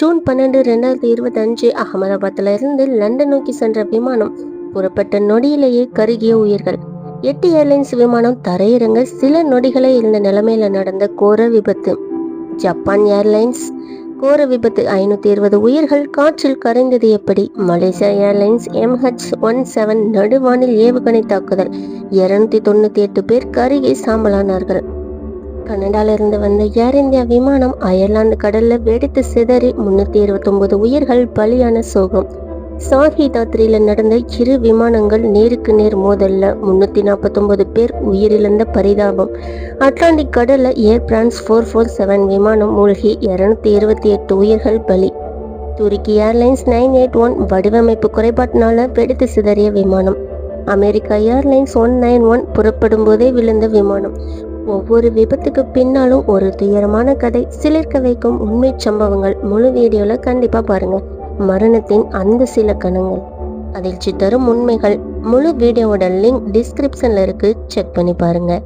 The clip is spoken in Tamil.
ஜூன் பன்னெண்டு ரெண்டாயிரத்தி இருபத்தஞ்சு அகமதாபாத்தில் இருந்து லண்டன் நோக்கி சென்ற விமானம் புறப்பட்ட நொடியிலேயே கருகிய உயிர்கள். எட்டு ஏர்லைன்ஸ் விமானம் தரையிறங்க சில நொடிகளே இருந்த நிலைமையில நடந்த கோர விபத்து. ஜப்பான் ஏர்லைன்ஸ் கோர விபத்து ஐநூத்தி இருபது உயிர்கள் காற்றில் கரைந்தது எப்படி? Malaysia Airlines MH one seven நடுவானில் ஏவுகணை தாக்குதல். இருநூத்தி தொண்ணூத்தி எட்டு பேர் கருகி சாம்பலானார்கள். கனடால இருந்து வந்த ஏர் இந்தியா விமானம் அயர்லாந்து கடல்ல வெடித்து சிதறி முன்னூத்தி இருபத்தொன்பது உயிர்கள் பலியான சோகம். சாஹி தாத்ரியில நடந்த இரு விமானங்கள் நேருக்கு நேர் மோதல்ல முன்னூத்தி நாற்பத்தொன்பது பேர் உயிரிழந்த பரிதாபம். அட்லாண்டிக் கடல்ல Air France four four seven விமானம் மூழ்கி இருநூத்தி இருபத்தி எட்டு உயிர்கள் பலி. துருக்கி ஏர்லைன்ஸ் நைன் எயிட் ஒன் வடிவமைப்பு குறைபாட்டினால வெடித்து சிதறிய விமானம். America Airlines one nine one புறப்படும் போதே விழுந்த விமானம். ஒவ்வொரு விபத்துக்கு பின்னாலும் ஒரு துயரமான கதை சிலிர்க்க வைக்கும் உண்மை சம்பவங்கள் முழு வீடியோல கண்டிப்பா பாருங்க. மரணத்தின் அந்த சில கணங்கள். அதிர்ச்சி தரும் உண்மைகள் முழு வீடியோவோட லிங்க் டிஸ்கிரிப்ஷன்ல இருக்கு. செக் பண்ணி பாருங்க.